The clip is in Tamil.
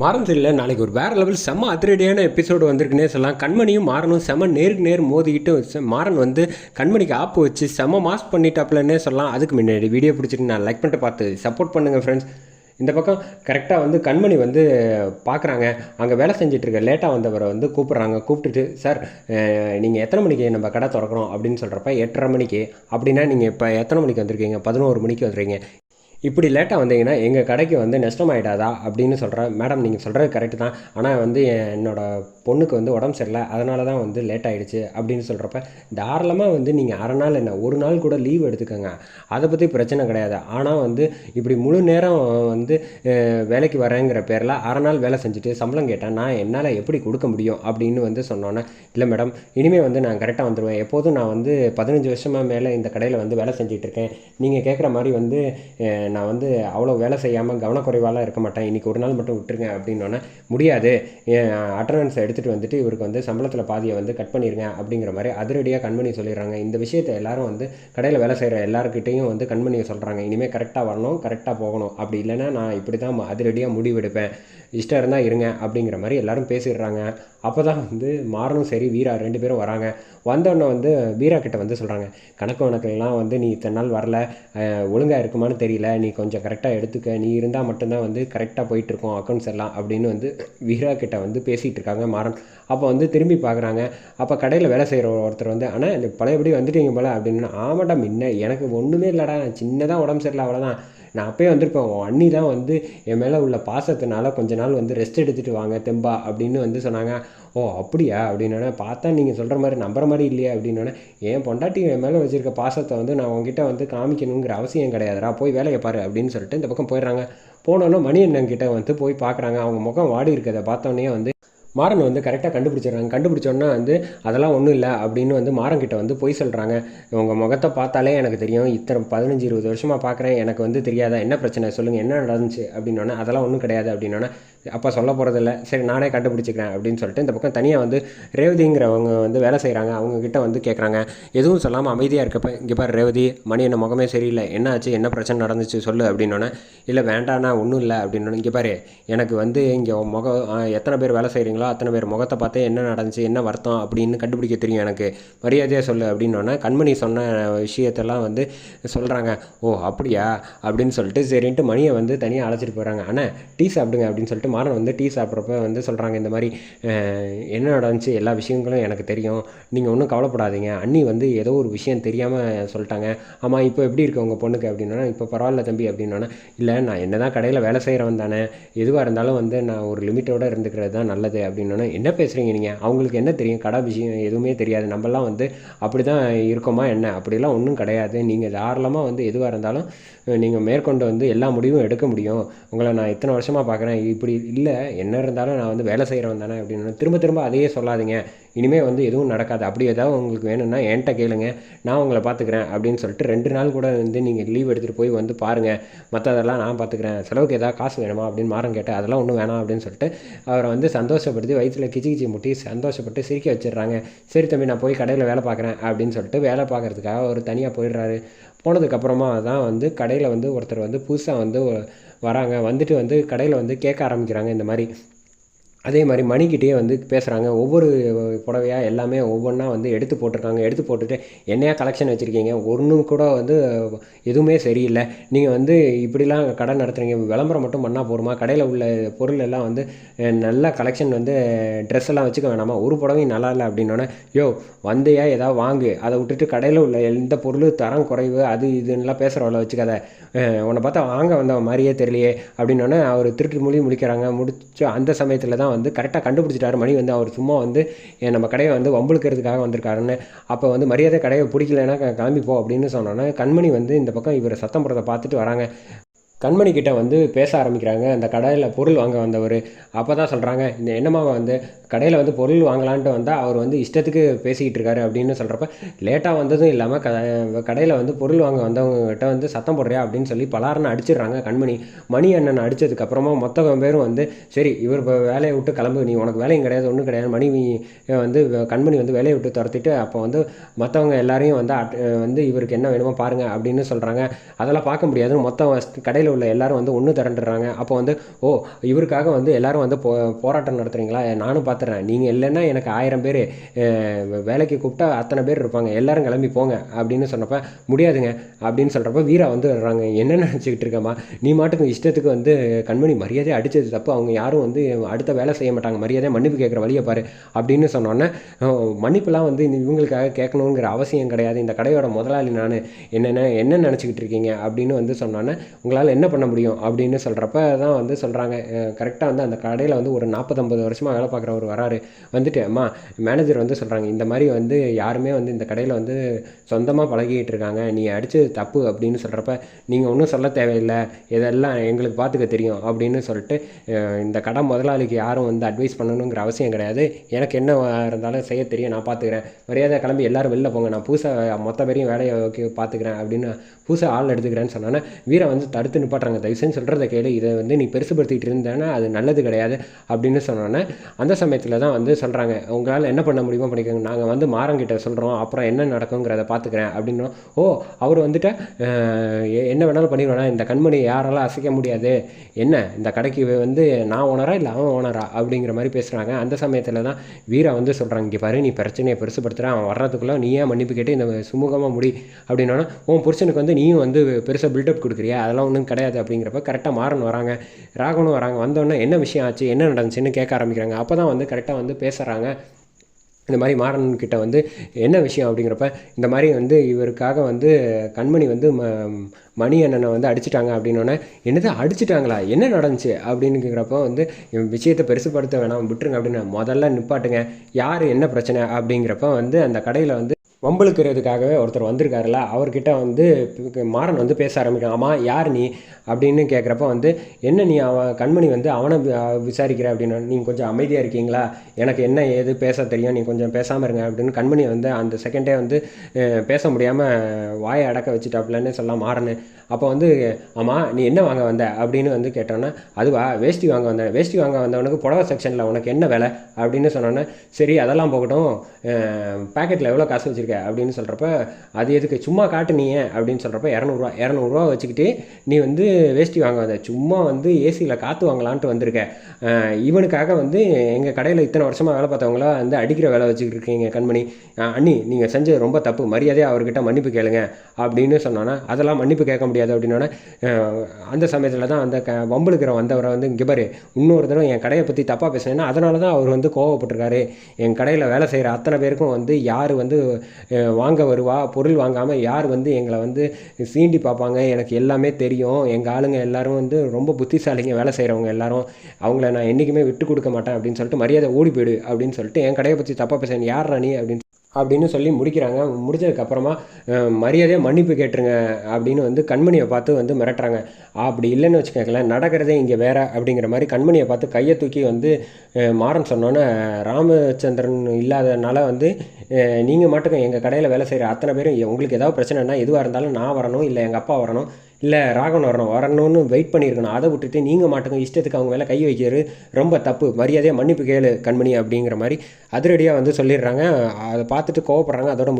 மாறன் தெரியல நாளைக்கு ஒரு வேறு லெவல் செம்ம அதிரடியான எபிசோடு வந்திருக்குன்னே சொல்லலாம். கண்மணியும் மாறனும் செம்ம நேருக்கு நேர் மோதிக்கிட்டு மாறன் வந்து கண்மணிக்கு ஆப்பு வச்சு செம்ம மாஸ்க் பண்ணிட்டாப்லன்னே சொல்லலாம். அதுக்கு முன்னாடி வீடியோ பிடிச்சிட்டு நான் லைக் பண்ணிட்டு பார்த்து சப்போர்ட் பண்ணுங்கள் ஃப்ரெண்ட்ஸ் இந்த பக்கம் கரெக்டாக வந்து கண்மணி வந்து பார்க்குறாங்க அங்கே வேலை செஞ்சிட்ருக்க லேட்டாக வந்தவரை வந்து கூப்பிட்றாங்க. கூப்பிட்டுட்டு சார் நீங்கள் எத்தனை மணிக்கு நம்ம கடை திறக்கிறோம் அப்படின்னு சொல்கிறப்ப எட்டரை மணிக்கு. அப்படின்னா நீங்கள் இப்போ எத்தனை மணிக்கு வந்திருக்கீங்க? பதினோரு மணிக்கு வந்துருக்கீங்க. இப்படி லேட்டாக வந்தீங்கன்னா எங்கள் கடைக்கு வந்து நஷ்டமாயிடாதா அப்படின்னு சொல்கிறேன் மேடம் நீங்கள் சொல்கிறது கரெக்டு தான். ஆனால் வந்து என் என்னோட பொண்ணுக்கு வந்து உடம்பு சரியில்லை அதனால தான் வந்து லேட் ஆகிடுச்சு அப்படின்னு சொல்கிறப்ப தாராளமாக வந்து நீங்கள் அரை நாள் என்ன ஒரு நாள் கூட லீவ் எடுத்துக்கோங்க. அதை பற்றி பிரச்சனை கிடையாது. ஆனால் வந்து இப்படி முழு நேரம் வந்து வேலைக்கு வரேங்கிற பேரில் அரை நாள் வேலை செஞ்சுட்டு சம்பளம் கேட்டேன் நான் என்னால் எப்படி கொடுக்க முடியும் அப்படின்னு வந்து சொன்னோன்னே இல்லை மேடம் இனிமேல் வந்து நான் கரெக்டாக வந்துடுவேன் எப்போதும் நான் வந்து பதினஞ்சு வருஷமாக மேலே இந்த கடையில் வந்து வேலை செஞ்சிட்ருக்கேன் நீங்கள் கேட்குற மாதிரி வந்து நான் வந்து அவ்வளோ வேலை செய்யாமல் கவனக்குறைவாலாம் இருக்க மாட்டேன். இன்றைக்கி ஒரு நாள் மட்டும் விட்டுருங்க அப்படின்னோன்னே முடியாது. என் அட்டண்டன்ஸை எடுத்துகிட்டு வந்துட்டு இவருக்கு வந்து சம்பளத்தில் பாதியை வந்து கட் பண்ணிடுங்க அப்படிங்கிற மாதிரி அதிரடியாக கண்மணி சொல்லிடுறாங்க. இந்த விஷயத்தை எல்லாரும் வந்து கடையில் வேலை செய்கிற எல்லாருக்கிட்டையும் வந்து கண்மணியை சொல்கிறாங்க இனிமேல் கரெக்டாக வரணும் கரெக்டாக போகணும். அப்படி இல்லைன்னா நான் இப்படி தான் அதிரடியாக முடிவெடுப்பேன் இஷ்டம் இருந்தால் இருங்க அப்படிங்கிற மாதிரி எல்லாரும் பேசிடுறாங்க. அப்போ தான் வந்து மாறனும் சரி வீரா ரெண்டு பேரும் வராங்க. வந்தோடனே வந்து வீரா கிட்ட வந்து சொல்கிறாங்க கணக்கு வணக்கெல்லாம் வந்து நீ இத்தனை நாள் வரல ஒழுங்காக இருக்குமான்னு தெரியல நீ கொஞ்சம் கரெக்டாக எடுத்துக்க நீ இருந்தால் மட்டும்தான் வந்து கரெக்டாக போயிட்டுருக்கோம் அக்கௌண்ட்ஸ் எல்லாம் அப்படின்னு வந்து வீரா கிட்ட வந்து பேசிகிட்டு இருக்காங்க மாறன். அப்போ வந்து திரும்பி பார்க்குறாங்க அப்போ கடையில் வேலை செய்கிற ஒருத்தர் வந்து ஆனால் இந்த பழையபடி வந்துட்டீங்க போல அப்படின்னு ஆமாட்டா முன்ன எனக்கு ஒன்றுமே இல்லைடா சின்னதாக உடம்பு சரியில்லை அவ்வளோதான் நான் அப்பயே வந்திருப்பேன் உன் அண்ணி தான் வந்து என் மேலே உள்ள பாசத்தினால கொஞ்ச நாள் வந்து ரெஸ்ட் எடுத்துகிட்டு வாங்க தெம்பா அப்படின்னு வந்து சொன்னாங்க. ஓ அப்படியா? அப்படின்னோடனே பார்த்தா நீங்கள் சொல்கிற மாதிரி நம்புற மாதிரி இல்லையா அப்படின்னோடனே என் பொண்டாட்டி என் மேலே வச்சுருக்க பாசத்தை வந்து நான் உங்ககிட்ட வந்து காமிக்கணுங்கிற அவசியம் கிடையாதுடா போய் வேலையை பாரு அப்படின்னு சொல்லிட்டு இந்த பக்கம் போயிடுறாங்க. போனோன்னே மணி அண்ணன் கிட்ட வந்து போய் பார்க்குறாங்க. அவங்க முகம் வாடி இருக்கிறத பார்த்தோன்னே வந்து மாறன் வந்து கரெக்டாக கண்டுபிடிச்சிடுறாங்க. கண்டுபிடிச்சோன்னா வந்து அதெல்லாம் ஒன்றும் இல்லை அப்படின்னு வந்து மாறன்கிட்ட வந்து பொய் சொல்கிறாங்க உங்கள் முகத்தை பார்த்தாலே எனக்கு தெரியும். இத்தனை பதினஞ்சு இருபது வருஷமாக பார்க்குறேன். எனக்கு வந்து தெரியாதா? என்ன பிரச்சனை? சொல்லுங்கள் என்ன நடந்துச்சு? அப்படின்னோடனே அதெல்லாம் ஒன்றும் கிடையாது அப்படின்னோடனே அப்போ சொல்ல போகிறதில்ல சரி நானே கண்டுபிடிச்சிக்கிறேன் அப்படின்னு சொல்லிட்டு இந்த பக்கம் தனியாக வந்து ரேவதிங்கிறவங்க வந்து வேலை செய்கிறாங்க அவங்கக்கிட்ட வந்து கேட்குறாங்க எதுவும் சொல்லாமல் அமைதியாக இருக்கப்ப இங்கே பாரு ரேவதி மணி என்ன முகமே சரியில்லை. என்ன ஆச்சு? என்ன பிரச்சனை நடந்துச்சு? சொல்லு அப்படின்னோடனே இல்லை வேண்டாண்ணா ஒன்றும் இல்லை அப்படின்னோடனே இங்கே பாரு எனக்கு வந்து இங்கே முகம் எத்தனை பேர் வேலை செய்கிறீங்களோ அத்தனை பேர் முகத்தை பார்த்து என்ன நடந்துச்சு என்ன வருத்தம் அப்படின்னு கண்டுபிடிக்க தெரியும் எனக்கு. மரியாதையாக சொல்லு அப்படின்னோடனே கண்மணி சொன்ன விஷயத்தெல்லாம் வந்து சொல்கிறாங்க ஓ அப்படியா? அப்படின்னு சொல்லிட்டு சரின்ட்டு மணியை வந்து தனியாக அழைச்சிட்டு போகிறாங்க ஆனால் டீ சாப்பிடுங்க அப்படின்னு சொல்லிட்டு மாறன் வந்து டீ சாப்பிட்றப்ப வந்து சொல்கிறாங்க இந்த மாதிரி என்ன நடந்துச்சு? எல்லா விஷயங்களும் எனக்கு தெரியும். நீங்கள் ஒன்றும் கவலைப்படாதீங்க. அண்ணி வந்து ஏதோ ஒரு விஷயம் தெரியாமல் சொல்லிட்டாங்க. ஆமாம் இப்போ எப்படி இருக்கு உங்கள் பொண்ணுக்கு? அப்படின்னா இப்போ பரவாயில்ல தம்பி. அப்படின்னா இல்லை நான் என்ன தான் கடையில் வேலை செய்கிறவன் தானே. எதுவாக இருந்தாலும் வந்து நான் ஒரு லிமிட்டோடு இருந்துக்கிறது தான் நல்லது. அப்படின்னா என்ன பேசுகிறீங்க நீங்கள் அவங்களுக்கு என்ன தெரியும்? கடை விஷயம் எதுவுமே தெரியாது. நம்மலாம் வந்து அப்படி தான் இருக்கோமா என்ன? அப்படிலாம் ஒன்றும் கிடையாது. நீங்கள் தாராளமாக வந்து எதுவாக இருந்தாலும் நீங்கள் மேற்கொண்டு வந்து எல்லா முடிவும் எடுக்க முடியும். உங்களை நான் இத்தனை வருஷமாக பார்க்குறேன். இப்படி இல்லை. என்ன இருந்தாலும் நான் வந்து வேலை செய்கிறவன் தானே அப்படின்னு திரும்ப திரும்ப அதையே சொல்லாதீங்க. இனிமேல் வந்து எதுவும் நடக்காது. அப்படி ஏதாவது உங்களுக்கு வேணும்னா என்கிட்ட கேளுங்க. நான் உங்களை பார்த்துக்கிறேன் அப்படின்னு சொல்லிட்டு ரெண்டு நாள் கூட வந்து நீங்கள் லீவ் எடுத்துகிட்டு போய் வந்து பாருங்கள் மற்றதெல்லாம் நான் பார்த்துக்கிறேன். செலவுக்கு ஏதாவது காசு வேணுமா அப்படின்னு மாறம் கேட்டேன் அதெல்லாம் ஒன்றும் வேணாம் அப்படின்னு சொல்லிட்டு அவரை வந்து சந்தோஷப்படுத்தி வயிற்றில் கிச்சி கிச்சி முட்டி சந்தோஷப்பட்டு சிரிக்க வச்சிடுறாங்க. சரி தம்பி நான் போய் கடையில் வேலை பார்க்குறேன் அப்படின்னு சொல்லிட்டு வேலை பார்க்குறதுக்காக அவர் தனியாக போயிடுறாரு. போனதுக்கப்புறமா தான் வந்து கடையில் வந்து ஒருத்தர் வந்து புதுசாக வந்து வராங்க. வந்துட்டு வந்து கடையில் வந்து கேட்க ஆரம்பிக்கிறாங்க இந்த மாதிரி. அதே மாதிரி மணிக்கிட்டே வந்து பேசுகிறாங்க ஒவ்வொரு புடவையாக எல்லாமே ஒவ்வொன்றா வந்து எடுத்து போட்டிருக்காங்க. எடுத்து போட்டுட்டு என்னையா கலெக்ஷன் வச்சுருக்கீங்க? ஒன்றும் கூட வந்து எதுவுமே சரியில்லை. நீங்கள் வந்து இப்படிலாம் கடை நடத்துகிறீங்க விளம்பரம் மட்டும் பண்ணால் போருமா கடையில் உள்ள பொருள் எல்லாம் வந்து நல்ல கலெக்ஷன் வந்து ட்ரெஸ் எல்லாம் வச்சுக்க வேணாமா? ஒரு புடவையும் நல்லா இல்லை அப்படின்னோடனே யோ வந்தையா? ஏதாவது வாங்கு. அதை விட்டுட்டு கடையில் உள்ள எந்த பொருளும் தரம் குறைவு அது இதுன்னெலாம் பேசுகிறவள வச்சுக்காத. உன்னை பார்த்தா வாங்க வந்த மாதிரியே தெரியலையே. அப்படின்னோடனே அவர் திருட்டு மொழி முடிக்கிறாங்க. முடிச்சு அந்த சமயத்தில் தான் வந்து கரெக்டாக கண்டுபிடிச்சிட்டாரு. மணி வந்து அவர் சும்மா வந்து நம்ம கடையை வந்து வம்புழுக்கிறதுக்காக வந்திருக்காருன்னு. அப்போ வந்து மரியாதை கடையை பிடிக்கலன்னா க- கிளம்பி போ அப்படின்னு சொன்னோன்னா கண்மணி வந்து இந்த பக்கம் இவர் சத்தம் போடுறதை பார்த்துட்டு வராங்க. கண்மணி கிட்ட வந்து பேச ஆரம்பிக்கிறாங்க. அந்த கடையில் பொருள் வாங்க வந்தவர். அப்போ தான் சொல்கிறாங்க இந்த என்னமாவை வந்து கடையில் வந்து பொருள் வாங்கலான்ட்டு வந்தால் அவர் வந்து இஷ்டத்துக்கு பேசிக்கிட்டு இருக்காரு அப்படின்னு சொல்கிறப்ப லேட்டாக வந்ததும் இல்லாமல் க கடையில் வந்து பொருள் வாங்க வந்தவங்ககிட்ட வந்து சத்தம் போடுறியா அப்படின்னு சொல்லி பலாரனை அடிச்சிடுறாங்க கண்மணி. மணி அண்ணன் அடித்ததுக்கப்புறமா மொத்த பேரும் வந்து சரி இவர் இப்போ வேலையை விட்டு கிளம்பு. நீ உனக்கு வேலையும் கிடையாது ஒன்றும் கிடையாது. மணி வந்து கண்மணி வந்து வேலையை விட்டு துரத்திட்டு அப்போ வந்து மற்றவங்க எல்லாரையும் வந்து அட்- வந்து இவருக்கு என்ன வேணுமோ பாருங்கள் அப்படின்னு சொல்கிறாங்க அதெல்லாம் பார்க்க முடியாதுன்னு மொத்தம் கடையில் உள்ள எல்லாரும் வந்து ஒன்று திரண்டுறாங்க. அப்போ வந்து ஓ இவருக்காக வந்து எல்லாரும் வந்து போ போராட்டம் நடத்துகிறீங்களா நானும் பார்த்து பார்த்துறேன் நீங்கள் இல்லைன்னா எனக்கு ஆயிரம் பேர் வேலைக்கு கூப்பிட்டா அத்தனை பேர் இருப்பாங்க. எல்லாரும் கிளம்பி போங்க அப்படின்னு சொன்னப்போ முடியாதுங்க. அப்படின்னு சொல்கிறப்ப வீரா வந்து வர்றாங்க. என்ன நினச்சிக்கிட்டு இருக்கம்மா? நீ மாட்டுக்கு இஷ்டத்துக்கு வந்து கண்மணி மரியாதை அடித்தது தப்பு. அவங்க யாரும் வந்து அடுத்த வேலை செய்ய மாட்டாங்க. மரியாதை மன்னிப்பு கேட்குற வழியை பாரு. அப்படின்னு சொன்னோன்னே மன்னிப்புலாம் வந்து இவங்களுக்காக கேட்கணுங்கிற அவசியம் கிடையாது. இந்த கடையோட முதலாளி நான். என்னென்ன என்ன நினச்சிக்கிட்டு இருக்கீங்க? அப்படின்னு வந்து சொன்னோன்னே உங்களால் என்ன பண்ண முடியும்? அப்படின்னு சொல்கிறப்ப தான் வந்து சொல்கிறாங்க கரெக்டாக வந்து அந்த கடையில் வந்து ஒரு நாற்பத்தொம்பது வருஷமாக வேலை பார்க்குற ஒரு வராரு. வந்துட்டு அம்மா மேனேஜர் வந்து சொல்கிறாங்க இந்த மாதிரி வந்து யாருமே வந்து இந்த கடையில் வந்து சொந்தமாக பழகிட்டு இருக்காங்க நீ அடித்தது தப்பு அப்படின்னு சொல்கிறப்ப நீங்கள் ஒன்றும் சொல்ல தேவையில்லை இதெல்லாம் எங்களுக்கு பார்த்துக்க தெரியும் அப்படின்னு சொல்லிட்டு இந்த கடை முதலாளிக்கு யாரும் வந்து அட்வைஸ் பண்ணணுங்கிற அவசியம் கிடையாது. எனக்கு என்ன இருந்தாலும் செய்ய தெரியும் நான் பார்த்துக்கிறேன் மரியாதை கிளம்பி எல்லாரும் வெளில போங்க நான் புதுசாக மொத்த பேரையும் வேலையை பார்த்துக்கிறேன் அப்படின்னு புதுசாக ஆள் எடுத்துக்கிறேன்னு சொன்னோன்னே வீரை வந்து தடுத்து நிப்பாட்டுறாங்க. தயவுசெய்து சொல்கிறத கேளு இதை வந்து நீ பெருசுப்படுத்திகிட்டு இருந்தேன்னா அது நல்லது கிடையாது அப்படின்னு சொன்னோன்னே அந்த சமயத்தில் தான் வந்து சொல்கிறாங்க உங்களால் என்ன பண்ண முடியுமோ பண்ணிக்கோங்க. நாங்கள் வந்து மாறங்கிட்ட சொல்கிறோம் அப்புறம் என்ன நடக்குங்கிறத பார்த்துக்கிறேன் அப்படின்னா ஓ அவர் வந்துட்டு என்ன வேணாலும் பண்ணிடுவேனா இந்த கண்மணி யாராலும் அசைக்க முடியாது? என்ன இந்த கடைக்கு வந்து நான் ஓனரா இல்லை அவன் ஓனரா? அப்படிங்கிற மாதிரி பேசுகிறாங்க அந்த சமயத்தில் தான் வீரா வந்து சொல்கிறாங்க இங்கே பாரு நீ பிரச்சனையை பெருசுப்படுத்துகிற அவன் வர்றதுக்குள்ளே நீ ஏன் மன்னிப்பு கேட்டு இந்த சுமூகமாக முடி? அப்படின்னா உன் புருஷனுக்கு வந்து நீயும் வந்து பெருசாக பில்டப் கொடுக்குறியா? அதெல்லாம் ஒன்றும் கிடையாது. அப்படிங்கிறப்ப கரெக்டாக மாறன் வராங்க. ராகவனும் வராங்க. வந்தோடனே என்ன விஷயம் ஆச்சு? என்ன நடந்துச்சுன்னு கேட்க ஆரம்பிக்கிறாங்க. அப்போ தான் வந்து கரெக்டாக வந்து பேசுகிறாங்க இந்த மாதிரி மாறன்கிட்ட வந்து என்ன விஷயம் அப்படிங்கிறப்ப இந்த மாதிரி வந்து இவருக்காக வந்து கண்மணி வந்து ம மணி அண்ணனை வந்து அடிச்சிட்டாங்க அப்படின்னோடனே என்னது அடிச்சிட்டாங்களா? என்ன நடந்துச்சு? அப்படின்னுங்கிறப்ப வந்து விஷயத்தை பெருசுப்படுத்த வேணாம் விட்டுருங்க அப்படின்னு முதல்ல நிப்பாட்டுங்க. யார் என்ன பிரச்சனை அப்படிங்கிறப்ப வந்து அந்த கடையில் வந்து வம்பளுக்கிறதுக்காகவே ஒருத்தர் வந்திருக்காருல்ல அவர்கிட்ட வந்து மாறன் வந்து பேச ஆரம்பிக்கிறான். ஆமாம் யார் நீ? அப்படின்னு கேட்குறப்ப வந்து என்ன நீ அவன் கண்மணி வந்து அவனை விசாரிக்கிற? அப்படின்னு நீங்கள் கொஞ்சம் அமைதியாக இருக்கீங்களா? எனக்கு என்ன ஏது பேச தெரியும்? நீ கொஞ்சம் பேசாமல் இருங்க அப்படின்னு கண்மணி வந்து அந்த செகண்டே வந்து பேச முடியாமல் வாயை அடக்க வச்சுட்டாப்புலன்னு சொல்லலாம் மாறனு. அப்போ வந்து ஆமாம் நீ என்ன வாங்க வந்த? அப்படின்னு வந்து கேட்டோன்னே அதுவா வேஷ்டி வாங்க வந்தேன் வேஷ்டி வாங்க வந்தவனுக்கு புடவை செக்ஷனில் உனக்கு என்ன வேலை? அப்படின்னு சொன்னோன்னே சரி அதெல்லாம் போகட்டும். பேக்கெட்டில் எவ்வளோ காசு வச்சுருக்க அப்படின்னு சொல்கிறப்ப அது எதுக்கு? சும்மா காட்டு நீ அப்படின்னு சொல்கிறப்ப இரநூறுவா இரநூறுவா வச்சுக்கிட்டு நீ வந்து வேஷ்டி வாங்க வந்த சும்மா வந்து ஏசியில் காற்று வாங்கலான்ட்டு வந்திருக்க. இவனுக்காக வந்து எங்கள் கடையில் இத்தனை வருஷமாக வேலை பார்த்தவங்களா வந்து அடிக்கிற வேலை வச்சுக்கிட்டு இருக்கீங்க கண்மணி. அண்ணி நீங்கள் செஞ்சது ரொம்ப தப்பு. மரியாதையாக அவர்கிட்ட மன்னிப்பு கேளுங்க அப்படின்னு சொன்னோன்னா அதெல்லாம் மன்னிப்பு கேட்க முடியாது அப்படின்னோடனே அந்த சமயத்தில் தான் அந்த க வம்பளுக்கிற வந்தவரை வந்து இங்கே பாரு இன்னொரு தடவை என் கடையை பற்றி தப்பாக பேசினேன்னா அதனால தான் அவர் வந்து கோவப்பட்டிருக்காரு. என் கடையில் வேலை செய்கிற அத்தனை பேருக்கும் வந்து யார் வந்து வாங்க வருவா பொருள் வாங்காமல் யார் வந்து எங்களை வந்து சீண்டி பார்ப்பாங்க எனக்கு எல்லாமே தெரியும். எங்கள் ஆளுங்க எல்லாரும் வந்து ரொம்ப புத்திசாலிங்க வேலை செய்கிறவங்க எல்லாரும். அவங்கள நான் என்றைக்குமே விட்டு கொடுக்க மாட்டேன் அப்படின்னு சொல்லிட்டு மரியாதை ஓடி போயிடு அப்படின்னு சொல்லிட்டு என் கடையை பற்றி தப்பாக பேசுகிறேன் யார் ராணி அப்படின்னு அப்படின்னு சொல்லி முடிக்கிறாங்க. முடிச்சதுக்கப்புறமா மரியாதையாக மன்னிப்பு கேட்டுருங்க அப்படின்னு வந்து கண்மணியை பார்த்து வந்து மிரட்டுறாங்க. அப்படி இல்லைன்னு வச்சுக்கோங்களேன் நடக்கிறதே இங்கே வேற அப்படிங்கிற மாதிரி கண்மணியை பார்த்து கையை தூக்கி வந்து மாறன் சொன்னோன்னே ராமச்சந்திரன் இல்லாதனால வந்து நீங்கள் மட்டும் எங்கள் கடையில் வேலை செய்கிற அத்தனை பேரும் உங்களுக்கு ஏதாவது பிரச்சனைனா எதுவாக இருந்தாலும் நான் வரணும் இல்லை எங்கள் அப்பா வரணும் இல்லை ராகவன் வரணும் வரணும்னு வெயிட் பண்ணியிருக்கணும் அதை விட்டுட்டு நீங்கள் மாட்டுக்கும் இஷ்டத்துக்கு அவங்க மேலே கை வைக்கிறது ரொம்ப தப்பு. மரியாதையாக மன்னிப்பு கேளு கண்மணி அப்படிங்கிற மாதிரி அதிரடியாக வந்து சொல்லிடுறாங்க. அதை பார்த்துட்டு கோவப்படுறாங்க. அதோட